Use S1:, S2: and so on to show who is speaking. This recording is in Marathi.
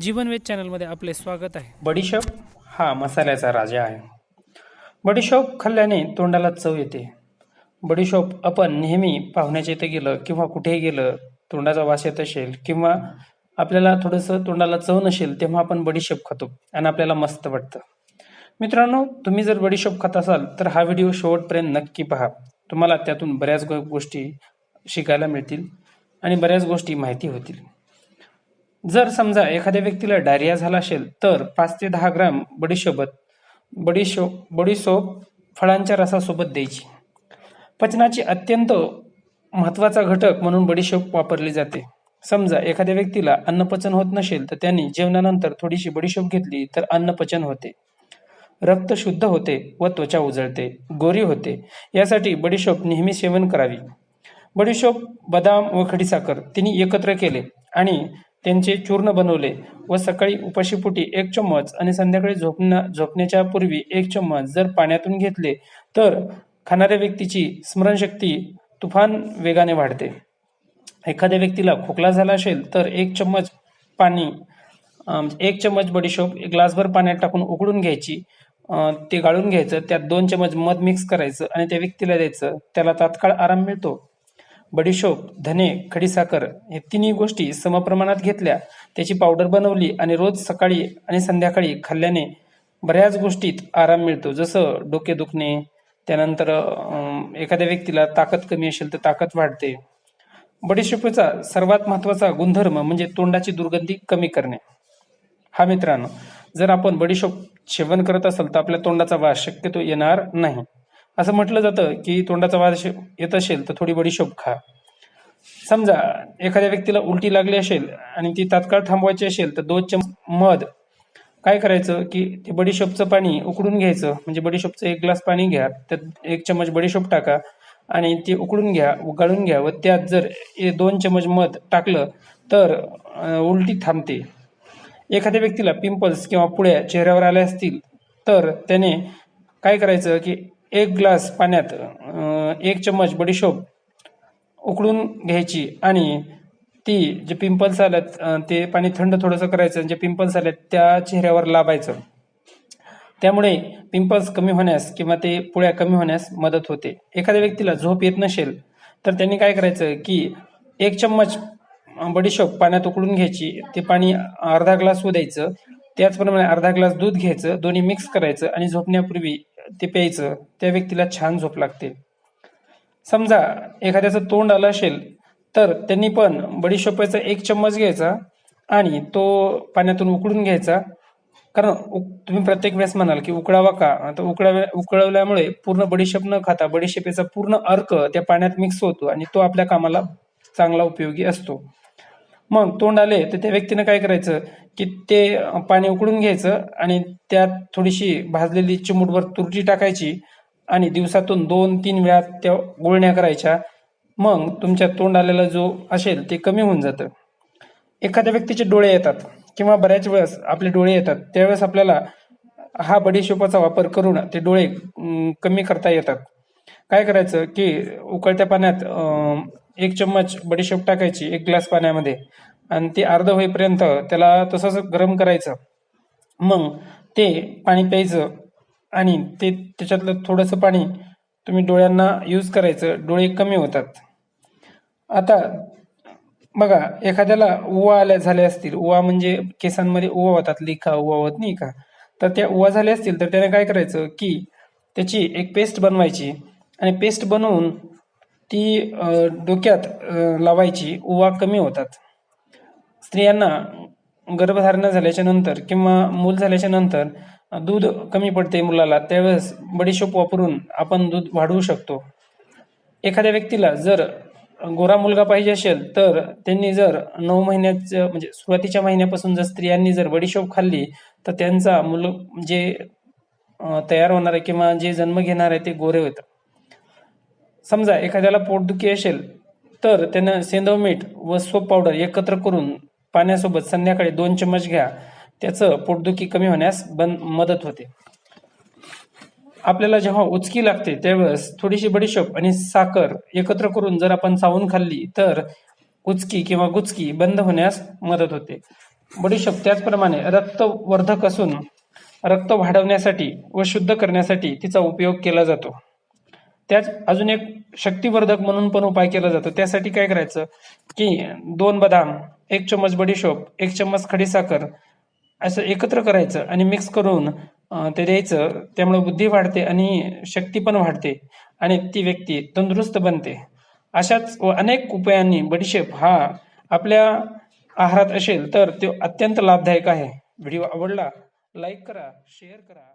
S1: जीवनवेद चॅनलमध्ये आपले स्वागत आहे.
S2: बडीशोप हा मसाल्याचा राजा आहे. बडीशोप खाल्ल्याने तोंडाला चव येते. बडीशोप आपण नेहमी पाहुण्याच्या इथे गेलं किंवा कुठेही गेलं तोंडाचा वास येत असेल किंवा आपल्याला थोडंसं तोंडाला चव नसेल तेव्हा आपण बडीशोप खातो आणि आपल्याला मस्त वाटतं. मित्रांनो तुम्ही जर बडीशोप खात असाल तर हा व्हिडिओ शेवटपर्यंत नक्की पहा. तुम्हाला त्यातून बऱ्याच गोष्टी शिकायला मिळतील आणि बऱ्याच गोष्टी माहिती होतील. जर समजा एखाद्या व्यक्तीला डायरिया झाला असेल तर पाच ते दहा ग्राम बडीशोबत बडीशोप बडीसोप फळांच्या रसासोबत द्यायची. पचनाची अत्यंत महत्त्वाचा घटक म्हणून बडीशोप वापरली जाते. समजा एखाद्या व्यक्तीला अन्नपचन होत नसेल तर त्यांनी जेवणानंतर थोडीशी बडीशोप घेतली तर अन्नपचन होते. रक्त शुद्ध होते व त्वचा उजळते गोरी होते. यासाठी बडीशोप नेहमी सेवन करावी. बडीशोप बदाम व खडीसाखर तिने एकत्र केले आणि त्यांचे चूर्ण बनवले व सकाळी उपाशीपोटी एक चम्मच आणि संध्याकाळी झोपण्या झोपण्याच्या पूर्वी एक चम्मच जर पाण्यातून घेतले तर खाणाऱ्या व्यक्तीची स्मरणशक्ती तुफान वेगाने वाढते. एखाद्या व्यक्तीला खोकला झाला असेल तर एक चम्मच पाणी एक चम्मच बडीशोप एक ग्लासभर पाण्यात टाकून उकळून घ्यायची ते गाळून घ्यायचं त्यात दोन चम्मच मध मिक्स करायचं आणि त्या व्यक्तीला द्यायचं. त्याला तात्काळ आराम मिळतो. बडीशोप धने खडीसाखर हे तिन्ही गोष्टी समप्रमाणात घेतल्या त्याची पावडर बनवली आणि रोज सकाळी आणि संध्याकाळी खाल्ल्याने बऱ्याच गोष्टीत आराम मिळतो. जसं डोके दुखणे त्यानंतर एखाद्या व्यक्तीला ताकद कमी असेल तर ताकद वाढते. बडीशोपेचा सर्वात महत्त्वाचा गुणधर्म म्हणजे तोंडाची दुर्गंधी कमी करणे. हा मित्रांनो जर आपण बडीशोप सेवन करत असाल तर आपल्या तोंडाचा वास शक्यतो येणार नाही. असं म्हटलं जातं की तोंडाचा वास येत असेल तर थोडी बडीशोप खा समजा एखाद्या व्यक्तीला उलटी लागली असेल आणि ती तात्काळ थांबवायची असेल तर दोन चम मध. काय करायचं की ते बडीशोपचं पाणी उकडून घ्यायचं. म्हणजे बडीशोपचं एक ग्लास पाणी घ्या त्यात एक चमच बडीशोप टाका आणि ते उकडून घ्या उगाळून घ्या व त्यात जर ए- दोन चमच मध टाकलं तर उलटी थांबते. एखाद्या व्यक्तीला पिंपल्स किंवा पुळ्या चेहऱ्यावर आल्या असतील तर त्याने काय करायचं की एक ग्लास पाण्यात एक चम्मच बडीशोप उकळून घ्यायची आणि ती जे पिंपल्स आल्यात ते पाणी थंड थोडंसं करायचं जे पिंपल्स आल्यात त्या चेहऱ्यावर लाभायचं त्यामुळे पिंपल्स कमी होण्यास किंवा ते पुळ्या कमी होण्यास मदत होते. एखाद्या व्यक्तीला झोप येत नसेल तर त्यांनी काय करायचं की एक चम्मच बडीशोप पाण्यात उकळून घ्यायची. ते पाणी अर्धा ग्लास होऊ द्यायचं. त्याचप्रमाणे अर्धा ग्लास दूध घ्यायचं. दोन्ही मिक्स करायचं आणि झोपण्यापूर्वी ते प्यायचं त्या व्यक्तीला छान झोप लागते. समजा एखाद्याचं तोंड आलं असेल तर त्यांनी पण बडीशोपाचा एक चम्मच घ्यायचा आणि तो पाण्यातून उकळून घ्यायचा. कारण उक- तुम्ही प्रत्येक वेळेस म्हणाल की उकळावा का? तर उकळाव्या उकळवल्यामुळे पूर्ण बडीशेप न खाता बडीशेपेचा पूर्ण अर्क त्या पाण्यात मिक्स होतो आणि तो आपल्या कामाला चांगला उपयोगी असतो. मग तोंड आले तर त्या व्यक्तीनं काय करायचं? की ते पाणी उकळून घ्यायचं आणि त्यात थोडीशी भाजलेली चिमूटभर तुरटी टाकायची आणि दिवसातून दोन तीन वेळा त्या गुळण्या करायच्या. मग तुमच्या तोंड आलेला जो असेल ते कमी होऊन जातं. एखाद्या व्यक्तीचे डोळे येतात किंवा बऱ्याच वेळेस आपले डोळे येतात त्यावेळेस आपल्याला हा बडीशोपाचा वापर करून ते डोळे कमी करता येतात. काय करायचं की उकळत्या पाण्यात एक चम्मच बडीशेप टाकायची एक ग्लास पाण्यामध्ये. आणि ते अर्ध होईपर्यंत त्याला तसंच गरम करायचं. मग ते पाणी प्यायचं आणि ते त्याच्यातलं थोडंसं पाणी तुम्ही डोळ्यांना यूज करायचं डोळे कमी होतात. आता बघा एखाद्याला उवा आल्या झाले असतील उवा म्हणजे केसांमध्ये उवा होतात लिखा उवा होत नाही का? तर त्या उवा झाले असतील तर त्याने काय करायचं की त्याची एक पेस्ट बनवायची आणि पेस्ट बनवून ती डोक्यात लावायची उवा कमी होतात. स्त्रियांना गर्भधारणा झाल्याच्यानंतर किंवा मूल झाल्याच्यानंतर दूध कमी पडते मुलाला त्यावेळेस बडीशोप वापरून आपण दूध वाढवू शकतो. एखाद्या व्यक्तीला जर गोरा मुलगा पाहिजे असेल तर त्यांनी जर नऊ महिन्याचं म्हणजे सुरुवातीच्या महिन्यापासून जर स्त्रियांनी जर बडीशोप खाल्ली तर त्यांचा मुल जे तयार होणार आहे किंवा जे जन्म घेणार आहे ते गोरे होतात. समजा एखाद्याला पोटदुखी असेल तर त्यानं सेंधव मीठ व सोप पावडर एकत्र करून पाण्यासोबत संध्याकाळी दोन चम्मच घ्या. त्याचं पोटदुखी कमी होण्यास बन मदत होते. आपल्याला जेव्हा उचकी लागते त्यावेळेस थोडीशी बडीशोप आणि साखर एकत्र करून जर आपण चावून खाल्ली तर उचकी किंवा गुचकी बंद होण्यास मदत होते. बडीशोप त्याचप्रमाणे रक्तवर्धक असून रक्त वाढवण्यासाठी व शुद्ध करण्यासाठी तिचा उपयोग केला जातो. त्याच अजून एक शक्तिवर्धक म्हणून पण उपाय केला जातो. त्यासाठी काय करायचं की दोन बदाम एक चम्मच बडीशोप एक चम्मच खडीसाखर असं एकत्र करायचं आणि मिक्स करून ते द्यायचं. त्यामुळे बुद्धी वाढते आणि शक्ती पण वाढते आणि ती व्यक्ती तंदुरुस्त बनते. अशाच व अनेक उपायांनी बडीशेप हा आपल्या आहारात असेल तर तो अत्यंत लाभदायक आहे. व्हिडिओ आवडला लाईक करा शेअर करा.